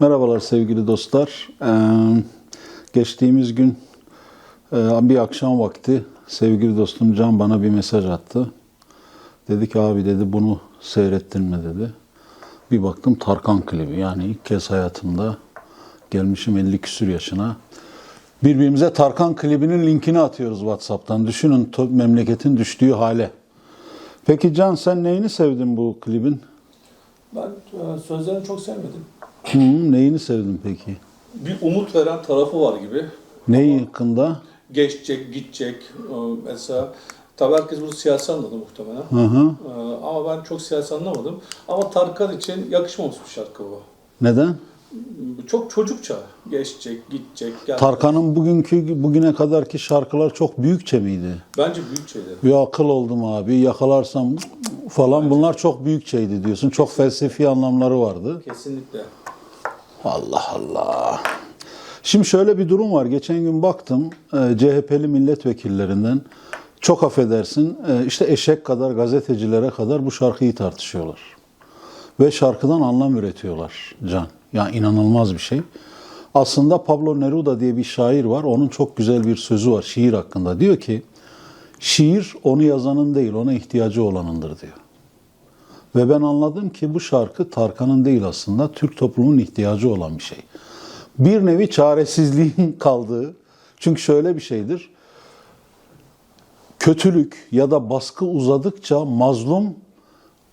Merhabalar sevgili dostlar. Ee, geçtiğimiz gün e, bir akşam vakti sevgili dostum Can bana bir mesaj attı. Dedi ki abi dedi bunu seyrettin mi dedi. Bir baktım Tarkan klibi. Yani ilk kez hayatımda gelmişim 50 küsür yaşına. Birbirimize Tarkan klibinin linkini atıyoruz WhatsApp'tan. Düşünün memleketin düştüğü hale. Peki Can sen neyini sevdin bu klibin? Ben e, sözlerini çok sevmedim. Hı, neyini sevdin peki? Bir umut veren tarafı var gibi. Neyi hakkında? Geçecek, gidecek. E, Mesela tabii herkes bunu siyasi anladı muhtemelen. Hı hı. E, Ama ben çok siyasi anlamadım. Ama Tarkan için yakışmamış bir şarkı bu. Neden? Çok çocukça. Geçecek, gidecek. gelmeyecek. Tarkan'ın bugünkü bugüne kadarki şarkılar çok büyükçe miydi? Bence büyük şeyler. Bir akıl oldum abi yakalarsam falan bunlar çok büyükçeydi diyorsun. Çok felsefi anlamları vardı. Kesinlikle. Allah Allah. Şimdi şöyle bir durum var. Geçen gün baktım e, CHP'li milletvekillerinden çok affedersin e, işte eşek kadar gazetecilere kadar bu şarkıyı tartışıyorlar. Ve şarkıdan anlam üretiyorlar Can. Yani inanılmaz bir şey. Aslında Pablo Neruda diye bir şair var. Onun çok güzel bir sözü var şiir hakkında. Diyor ki şiir onu yazanın değil ona ihtiyacı olanındır diyor. Ve ben anladım ki bu şarkı Tarkan'ın değil aslında Türk toplumunun ihtiyacı olan bir şey. Bir nevi çaresizliğin kaldığı. Çünkü şöyle bir şeydir. Kötülük ya da baskı uzadıkça mazlum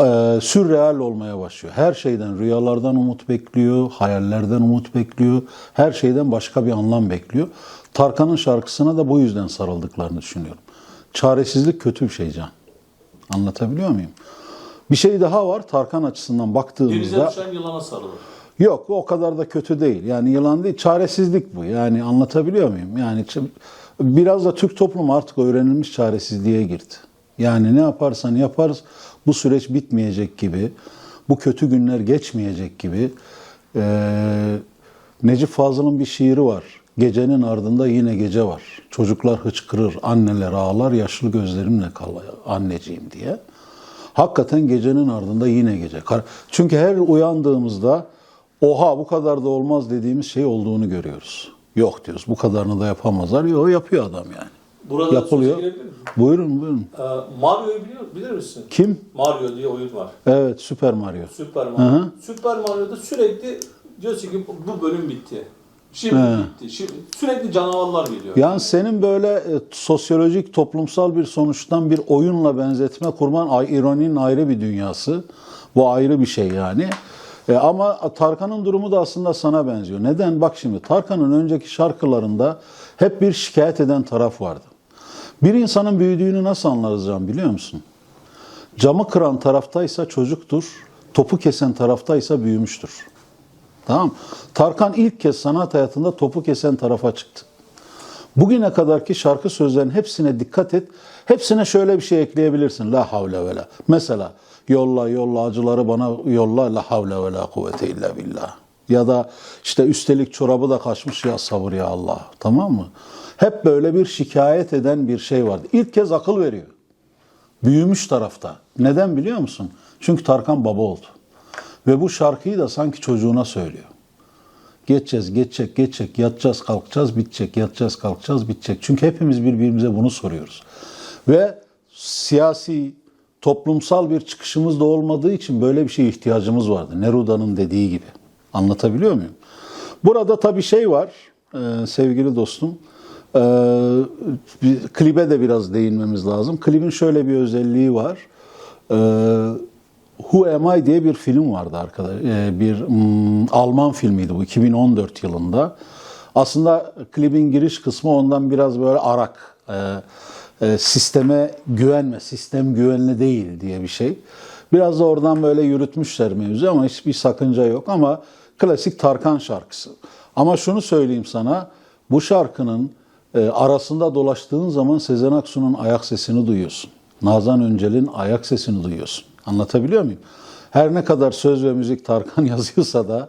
e, sürreal olmaya başlıyor. Her şeyden, rüyalardan umut bekliyor, hayallerden umut bekliyor, her şeyden başka bir anlam bekliyor. Tarkan'ın şarkısına da bu yüzden sarıldıklarını düşünüyorum. Çaresizlik kötü bir şey Can. Anlatabiliyor muyum? Bir şey daha var Tarkan açısından Denize baktığımızda. düşen yılana sarılır. Yok o kadar da kötü değil. Yani yılan değil, çaresizlik bu. Yani anlatabiliyor muyum? Yani biraz da Türk toplumu artık öğrenilmiş çaresizliğe girdi. Yani ne yaparsan yaparız bu süreç bitmeyecek gibi, bu kötü günler geçmeyecek gibi. Ee, Necip Fazıl'ın bir şiiri var. Gecenin ardında yine gece var. Çocuklar hıçkırır, anneler ağlar, yaşlı gözlerimle kal anneciğim diye. Hakikaten gecenin ardında yine gece. Çünkü her uyandığımızda oha bu kadar da olmaz dediğimiz şey olduğunu görüyoruz. Yok diyoruz bu kadarını da yapamazlar. Yok yapıyor adam yani. Burada Yapılıyor. Buyurun buyurun. E, Mario'yu biliyor, bilir misin? Kim? Mario diye oyun var. Evet Süper Mario. Süper Mario. hı. Süper Mario'da sürekli diyorsun ki bu bölüm bitti. Şimdi He. bitti. Şimdi sürekli canavarlar geliyor. Yani senin böyle e, sosyolojik, toplumsal bir sonuçtan bir oyunla benzetme kurman ay- ironinin ayrı bir dünyası. Bu ayrı bir şey yani. E, ama Tarkan'ın durumu da aslında sana benziyor. Neden? Bak şimdi Tarkan'ın önceki şarkılarında hep bir şikayet eden taraf vardı. Bir insanın büyüdüğünü nasıl anlarız Can biliyor musun? Camı kıran taraftaysa çocuktur, topu kesen taraftaysa büyümüştür. Tamam. Tarkan ilk kez sanat hayatında topu kesen tarafa çıktı. Bugüne kadarki şarkı sözlerinin hepsine dikkat et. Hepsine şöyle bir şey ekleyebilirsin. La havle ve la. Mesela yolla yolla acıları bana yolla la havle ve la kuvvete illa billah. Ya da işte üstelik çorabı da kaçmış ya sabır ya Allah. Tamam mı? Hep böyle bir şikayet eden bir şey vardı. İlk kez akıl veriyor. Büyümüş tarafta. Neden biliyor musun? Çünkü Tarkan baba oldu. Ve bu şarkıyı da sanki çocuğuna söylüyor. Geçeceğiz, geçecek, geçecek, yatacağız, kalkacağız, bitecek, yatacağız, kalkacağız, bitecek. Çünkü hepimiz birbirimize bunu soruyoruz. Ve siyasi, toplumsal bir çıkışımız da olmadığı için böyle bir şeye ihtiyacımız vardı. Neruda'nın dediği gibi. Anlatabiliyor muyum? Burada tabii şey var e, sevgili dostum. E, klibe de biraz değinmemiz lazım. Klibin şöyle bir özelliği var. E, Who Am I diye bir film vardı arkadaş. E, bir mm, Alman filmiydi bu 2014 yılında. Aslında klibin giriş kısmı ondan biraz böyle arak. E, e, sisteme güvenme, sistem güvenli değil diye bir şey. Biraz da oradan böyle yürütmüşler mevzu ama hiçbir sakınca yok ama klasik Tarkan şarkısı. Ama şunu söyleyeyim sana, bu şarkının arasında dolaştığın zaman Sezen Aksu'nun ayak sesini duyuyorsun. Nazan Öncel'in ayak sesini duyuyorsun. Anlatabiliyor muyum? Her ne kadar söz ve müzik Tarkan yazıyorsa da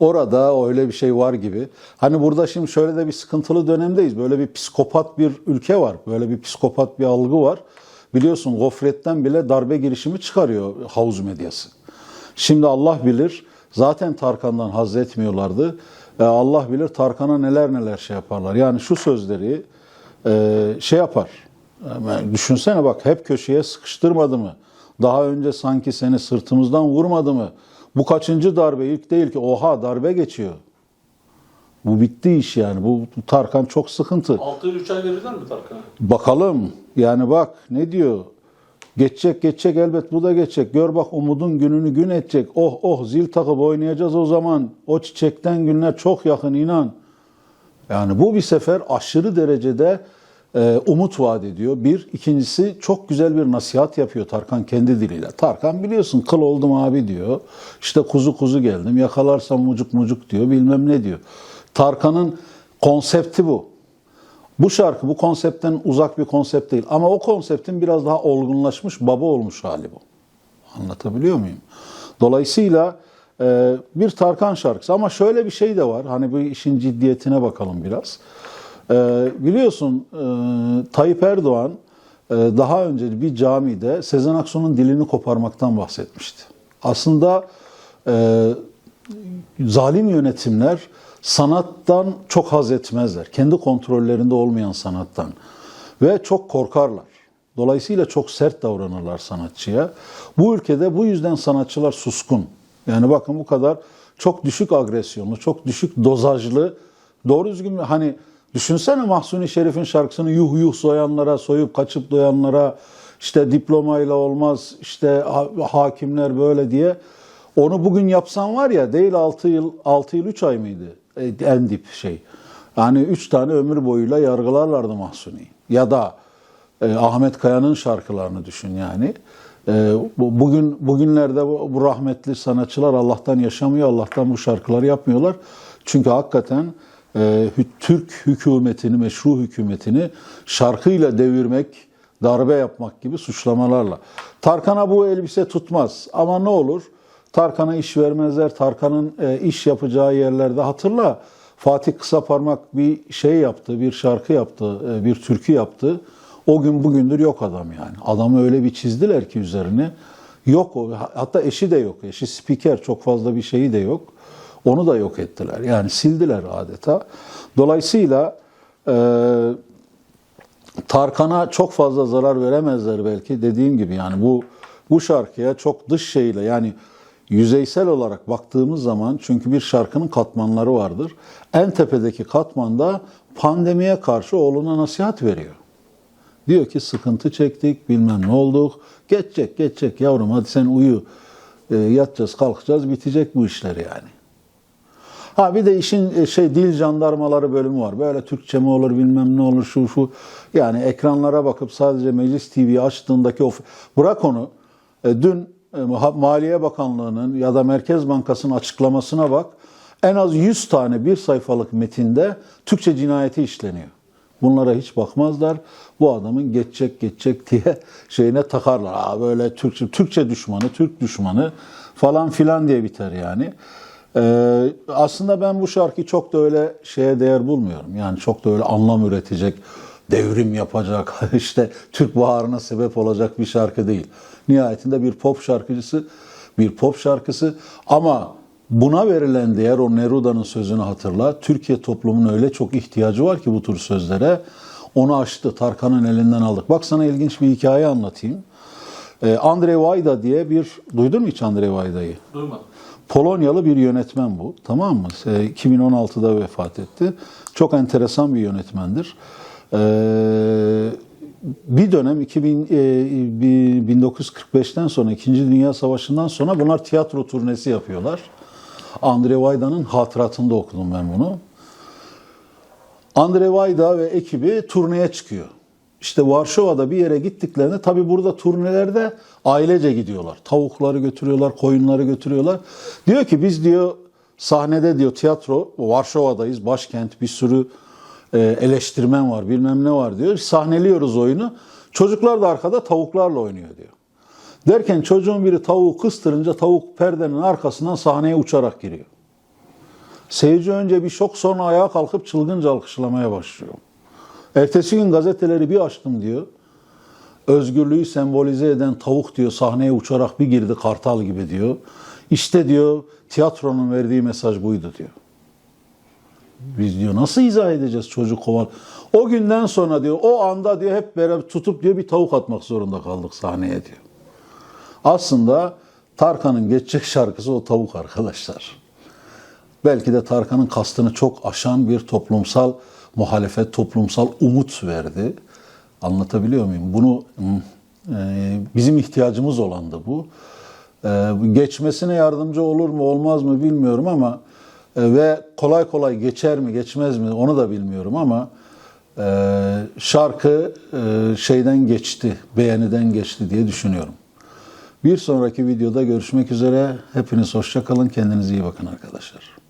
orada öyle bir şey var gibi. Hani burada şimdi şöyle de bir sıkıntılı dönemdeyiz. Böyle bir psikopat bir ülke var. Böyle bir psikopat bir algı var. Biliyorsun gofretten bile darbe girişimi çıkarıyor havuz medyası. Şimdi Allah bilir zaten Tarkan'dan haz etmiyorlardı. E, Allah bilir Tarkan'a neler neler şey yaparlar. Yani şu sözleri e, şey yapar. Yani düşünsene bak hep köşeye sıkıştırmadı mı? Daha önce sanki seni sırtımızdan vurmadı mı? Bu kaçıncı darbe? İlk değil ki. Oha darbe geçiyor. Bu bitti iş yani. Bu bu Tarkan çok sıkıntı. 6 yıl 3 ay verirler mi Tarkan'a? Bakalım. Yani bak ne diyor? Geçecek geçecek elbet bu da geçecek. Gör bak umudun gününü gün edecek. Oh oh zil takıp oynayacağız o zaman. O çiçekten günler çok yakın inan. Yani bu bir sefer aşırı derecede e, umut vaat ediyor. Bir. ikincisi çok güzel bir nasihat yapıyor Tarkan kendi diliyle. Tarkan biliyorsun kıl oldum abi diyor. İşte kuzu kuzu geldim yakalarsam mucuk mucuk diyor bilmem ne diyor. Tarkan'ın konsepti bu. Bu şarkı bu konseptten uzak bir konsept değil. Ama o konseptin biraz daha olgunlaşmış, baba olmuş hali bu. Anlatabiliyor muyum? Dolayısıyla e, bir Tarkan şarkısı. Ama şöyle bir şey de var. Hani bu işin ciddiyetine bakalım biraz. E, biliyorsun e, Tayyip Erdoğan e, daha önce bir camide Sezen Aksu'nun dilini koparmaktan bahsetmişti. Aslında e, zalim yönetimler sanattan çok haz etmezler. Kendi kontrollerinde olmayan sanattan. Ve çok korkarlar. Dolayısıyla çok sert davranırlar sanatçıya. Bu ülkede bu yüzden sanatçılar suskun. Yani bakın bu kadar çok düşük agresyonlu, çok düşük dozajlı, doğru düzgün hani düşünsene Mahsuni Şerif'in şarkısını yuh yuh soyanlara, soyup kaçıp doyanlara, işte diplomayla olmaz, işte ha- hakimler böyle diye onu bugün yapsan var ya değil 6 yıl 6 yıl 3 ay mıydı? E, En dip şey. Yani 3 tane ömür boyuyla yargılarlardı Mahsuni. Ya da e, Ahmet Kaya'nın şarkılarını düşün yani. E, bu- bugün bugünlerde bu, bu rahmetli sanatçılar Allah'tan yaşamıyor, Allah'tan bu şarkıları yapmıyorlar. Çünkü hakikaten Türk hükümetini, meşru hükümetini şarkıyla devirmek, darbe yapmak gibi suçlamalarla. Tarkan'a bu elbise tutmaz ama ne olur? Tarkan'a iş vermezler. Tarkan'ın e, iş yapacağı yerlerde hatırla. Fatih Kısaparmak bir şey yaptı, bir şarkı yaptı, e, bir türkü yaptı. O gün bugündür yok adam yani. Adamı öyle bir çizdiler ki üzerine. Yok o. Hatta eşi de yok. Eşi spiker. Çok fazla bir şeyi de yok. Onu da yok ettiler. Yani sildiler adeta. Dolayısıyla e, Tarkan'a çok fazla zarar veremezler belki dediğim gibi yani bu bu şarkıya çok dış şeyle yani yüzeysel olarak baktığımız zaman çünkü bir şarkının katmanları vardır. En tepedeki katmanda pandemiye karşı oğluna nasihat veriyor. Diyor ki sıkıntı çektik bilmem ne olduk. Geçecek geçecek yavrum hadi sen uyu. E, yatacağız kalkacağız bitecek bu işler yani. Ha bir de işin e, şey dil jandarmaları bölümü var. Böyle Türkçe mi olur bilmem ne olur şu şu. Yani ekranlara bakıp sadece Meclis TV'yi açtığındaki o bırak onu. E, dün e, Ma- Maliye Bakanlığı'nın ya da Merkez Bankası'nın açıklamasına bak. En az 100 tane bir sayfalık metinde Türkçe cinayeti işleniyor. Bunlara hiç bakmazlar. Bu adamın geçecek geçecek diye şeyine takarlar. Aa böyle Türkçe, Türkçe düşmanı, Türk düşmanı falan filan diye biter yani. Ee, aslında ben bu şarkıyı çok da öyle şeye değer bulmuyorum. Yani çok da öyle anlam üretecek, devrim yapacak, işte Türk baharına sebep olacak bir şarkı değil. Nihayetinde bir pop şarkıcısı, bir pop şarkısı ama buna verilen değer o Neruda'nın sözünü hatırla. Türkiye toplumunun öyle çok ihtiyacı var ki bu tür sözlere. Onu açtı, Tarkan'ın elinden aldık. Bak sana ilginç bir hikaye anlatayım. Ee, Andrzej Wajda diye bir, duydun mu hiç Andrzej Wajda'yı? Duymadım. Polonyalı bir yönetmen bu. Tamam mı? E, 2016'da vefat etti. Çok enteresan bir yönetmendir. Ee, bir dönem 2000, e, bir 1945'ten sonra 2. Dünya Savaşı'ndan sonra bunlar tiyatro turnesi yapıyorlar. Andre Wajda'nın hatıratında okudum ben bunu. Andre Wajda ve ekibi turneye çıkıyor. İşte Varşova'da bir yere gittiklerinde tabi burada turnelerde ailece gidiyorlar. Tavukları götürüyorlar, koyunları götürüyorlar. Diyor ki biz diyor sahnede diyor tiyatro Varşova'dayız başkent bir sürü e, eleştirmen var bilmem ne var diyor. Sahneliyoruz oyunu. Çocuklar da arkada tavuklarla oynuyor diyor. Derken çocuğun biri tavuğu kıstırınca tavuk perdenin arkasından sahneye uçarak giriyor. Seyirci önce bir şok sonra ayağa kalkıp çılgınca alkışlamaya başlıyor. Ertesi gün gazeteleri bir açtım diyor. Özgürlüğü sembolize eden tavuk diyor sahneye uçarak bir girdi kartal gibi diyor. İşte diyor tiyatronun verdiği mesaj buydu diyor. Biz diyor nasıl izah edeceğiz çocuk koval? O günden sonra diyor o anda diyor hep beraber tutup diyor bir tavuk atmak zorunda kaldık sahneye diyor. Aslında Tarkan'ın geçecek şarkısı o tavuk arkadaşlar. Belki de Tarkan'ın kastını çok aşan bir toplumsal muhalefet, toplumsal umut verdi. Anlatabiliyor muyum? Bunu e, bizim ihtiyacımız olandı bu. E, geçmesine yardımcı olur mu olmaz mı bilmiyorum ama e, ve kolay kolay geçer mi geçmez mi onu da bilmiyorum ama şarkı şeyden geçti, beğeniden geçti diye düşünüyorum. Bir sonraki videoda görüşmek üzere. Hepiniz hoşça kalın. Kendinize iyi bakın arkadaşlar.